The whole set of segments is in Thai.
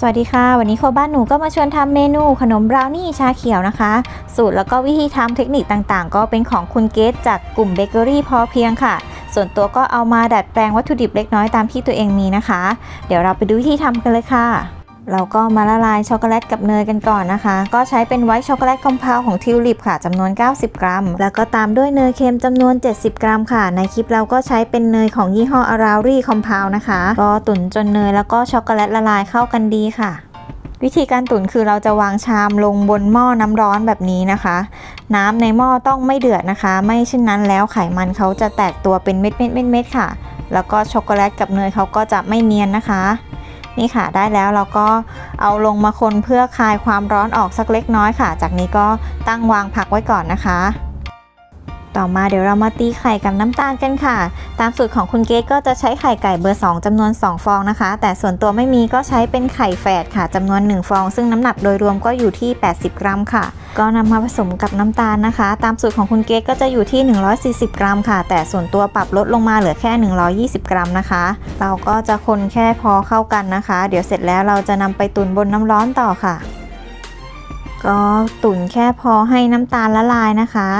สวัสดีค่ะ วันนี้โคบ้านหนูก็มาชวนทำเมนูขนมบราวนี่ชาเขียวนะคะ สูตรแล้วก็วิธีทำเทคนิคต่างๆ ก็เป็นของคุณเกตจากกลุ่มเบเกอรี่พอเพียงค่ะ ส่วนตัวก็เอามาดัดแปลงวัตถุดิบเล็กน้อยตามที่ตัวเองมีนะคะ เดี๋ยวเราไปดูวิธีทำกันเลยค่ะ เราก็มาละลายช็อกโกแลตกับเนยกันก่อนนะคะ ก็ใช้เป็นไวท์ช็อกโกแลตคอมเพลของทิวลิปค่ะจำนวน 90 กรัม แล้วก็ตามด้วยเนยเค็มจำนวน 70 กรัมค่ะ ในคลิปเราก็ใช้เป็นเนยของยี่ห้ออารารี่คอมเพลนะคะ ก็ตุ๋นจนเนยแล้วก็ช็อกโกแลตละลายเข้ากันดีค่ะวิธีการตุ๋นคือเราจะวางชามลงบนหม้อน้ำร้อนแบบนี้นะคะ น้ำในหม้อต้องไม่เดือดนะคะ ไม่เช่นนั้นแล้วไขมันเขาจะแตกตัวเป็นเม็ดเม็ดเม็ดเม็ดค่ะ แล้วก็ช็อกโกแลตกับเนยเขาก็จะไม่เนียนนะคะ นี่ค่ะได้แล้วเราก็เอาลงมาคนเพื่อคลายความร้อนออกสักเล็กน้อยค่ะ จากนี้ก็ตั้งวางพักไว้ก่อนนะคะ ต่อมาเดี๋ยวเรามาตีไข่กับน้ำตาลกันค่ะ ตามสูตรของคุณเกดก็จะใช้ไข่ไก่เบอร์ 2จำนวน 2 ฟองนะคะ แต่ส่วนตัวไม่มีก็ใช้เป็นไข่แฝดค่ะจำนวน 1 ฟอง ซึ่งน้ำหนักโดยรวมก็อยู่ที่ 80 กรัมค่ะ ก็นำมาผสมกับน้ำตาลนะคะ ตามสูตรของคุณเกดก็จะอยู่ที่ 140 กรัมค่ะ แต่ส่วนตัวปรับลดลงมาเหลือแค่ 120 กรัมนะคะ เราก็จะคนแค่พอเข้ากันนะคะ เดี๋ยวเสร็จแล้วเราจะนำไปตุนบนน้ำร้อนต่อค่ะ ก็ตุนแค่พอให้น้ำตาลละลายนะคะ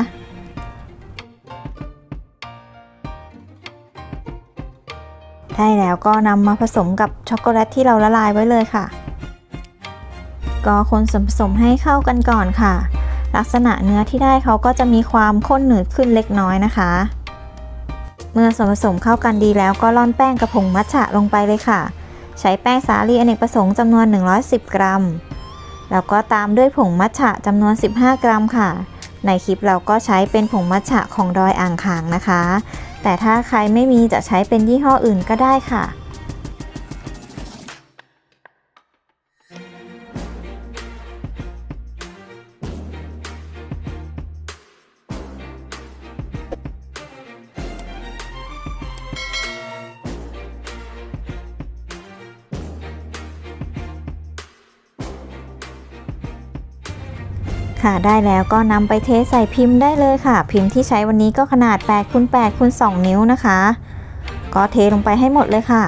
ได้แล้วก็นำมาผสมกับช็อกโกแลตที่เราละลายไว้เลยค่ะ ก็คนส่วนผสมให้เข้ากันก่อนค่ะ ลักษณะเนื้อที่ได้เขาก็จะมีความข้นหนืดขึ้นเล็กน้อยนะคะ เมื่อส่วนผสมเข้ากันดีแล้วก็ร่อนแป้งกระผงมัทฉะลงไปเลยค่ะ ใช้แป้งสาลีอเนกประสงค์จำนวน 110 กรัม แล้วก็ตามด้วยผงมัทฉะจำนวน 15 กรัมค่ะ ในคลิปเราก็ใช้เป็นผงมัทฉะของดอยอ่างขางนะคะ แต่ถ้าใครไม่มีจะใช้เป็นยี่ห้ออื่นก็ได้ค่ะ ค่ะได้แล้วก็นำไปเทใส่พิมพ์ได้เลยค่ะ พิมพ์ที่ใช้วันนี้ก็ขนาด8คูณ8คูณ2นิ้วนะคะ ก็เทลงไปให้หมดเลยค่ะ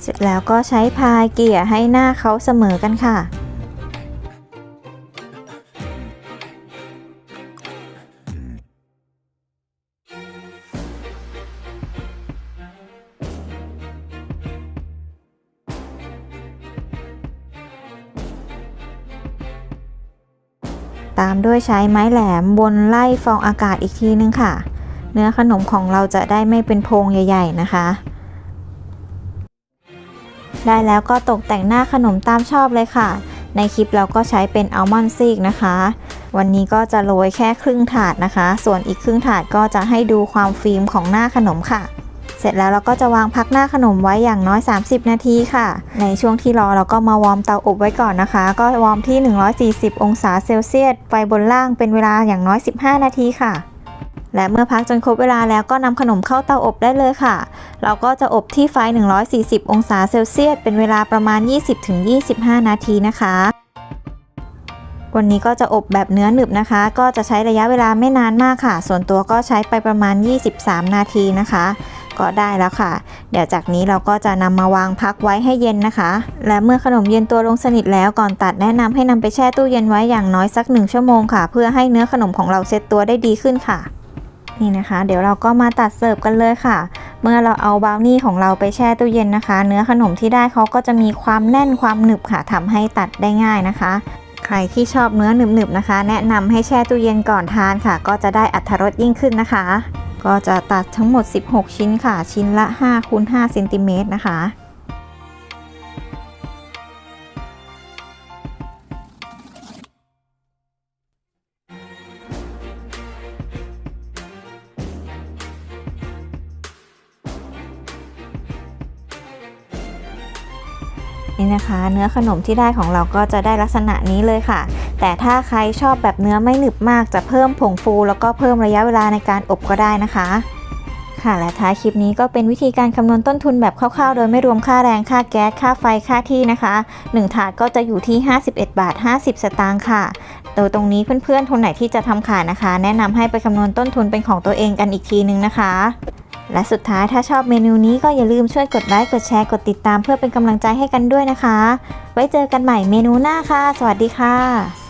เสร็จแล้วก็ใช้พายเกี่ยให้หน้าเขาเสมอกันค่ะ ตามด้วยใช้ไม้แหลมบนไล่ฟองอากาศอีกทีนึงค่ะ เนื้อขนมของเราจะได้ไม่เป็นโพงใหญ่ ๆ นะคะ ได้แล้วก็ตกแต่งหน้าขนมตามชอบเลยค่ะ ในคลิปเราก็ใช้เป็นอัลมอนด์ซีกนะคะ วันนี้ก็จะโรยแค่ครึ่งถาดนะคะ ส่วนอีกครึ่งถาดก็จะให้ดูความฟิล์มของหน้าขนมค่ะ เสร็จแล้วเราก็จะวางพักหน้าขนมไว้อย่างน้อย 30 นาทีค่ะ ในช่วงที่รอเราก็มาวอร์มเตาอบไว้ก่อนนะคะ ก็วอร์มที่ 140 องศาเซลเซียสไฟบนล่างเป็นเวลาอย่างน้อย 15 นาทีค่ะ และเมื่อพักจนครบเวลาแล้วก็นำขนมเข้าเตาอบได้เลยค่ะ เราก็จะอบที่ไฟ 140 องศาเซลเซียสเป็นเวลาประมาณ 20-25 นาทีนะคะวันนี้ก็จะอบแบบเนื้อหนึบนะคะ ก็จะใช้ระยะเวลาไม่นานมากค่ะ ส่วนตัวก็ใช้ไปประมาณ 23 นาทีนะคะ ก็ได้แล้วค่ะ เดี๋ยวจากนี้เราก็จะนำมาวางพักไว้ให้เย็นนะคะ และเมื่อขนมเย็นตัวลงสนิทแล้วก่อนตัดแนะนำให้นำไปแช่ตู้เย็นไว้อย่างน้อยสัก 1 ชั่วโมงค่ะ เพื่อให้เนื้อขนมของเราเซตตัวได้ดีขึ้นค่ะนี่นะคะ เดี๋ยวเราก็มาตัดเสิร์ฟกันเลยค่ะ เมื่อเราเอาบราวนี่ของเราไปแช่ตู้เย็นนะคะ เนื้อขนมที่ได้เขาก็จะมีความแน่นความหนึบค่ะทำให้ตัดได้ง่ายนะคะ ใครที่ชอบเนื้อหนึบๆนะคะ แนะนำให้แช่ตู้เย็นก่อนทานค่ะ ก็จะได้อัตรสยิ่งขึ้นนะคะ ก็จะตัดทั้งหมด 16 ชิ้นค่ะ ชิ้นละ5คูณ5เซนติเมตรนะคะนี่นะคะ เนื้อขนมที่ได้ของเราก็จะได้ลักษณะนี้เลยค่ะ แต่ถ้าใครชอบแบบเนื้อไม่หนึบมากจะเพิ่มผงฟู แล้วก็เพิ่มระยะเวลาในการอบก็ได้นะคะ ค่ะและท้ายคลิปนี้ก็เป็นวิธีการคำนวณต้นทุนแบบคร่าวๆ โดยไม่รวมค่าแรงค่าแก๊สค่าไฟค่าที่นะคะ 1 ถาดก็จะอยู่ที่ 51 บาท 50 สตางค์ค่ะโดยตรงนี้เพื่อนๆคนไหนที่จะทำขายนะคะ แนะนำให้ไปคำนวณต้นทุนเป็นของตัวเองกันอีกทีนึงนะคะและสุดท้ายถ้าชอบเมนูนี้ก็อย่าลืมช่วยกดไลค์กดแชร์กดติดตามเพื่อเป็นกำลังใจให้กันด้วยนะคะ ไว้เจอกันใหม่เมนูหน้าค่ะ สวัสดีค่ะ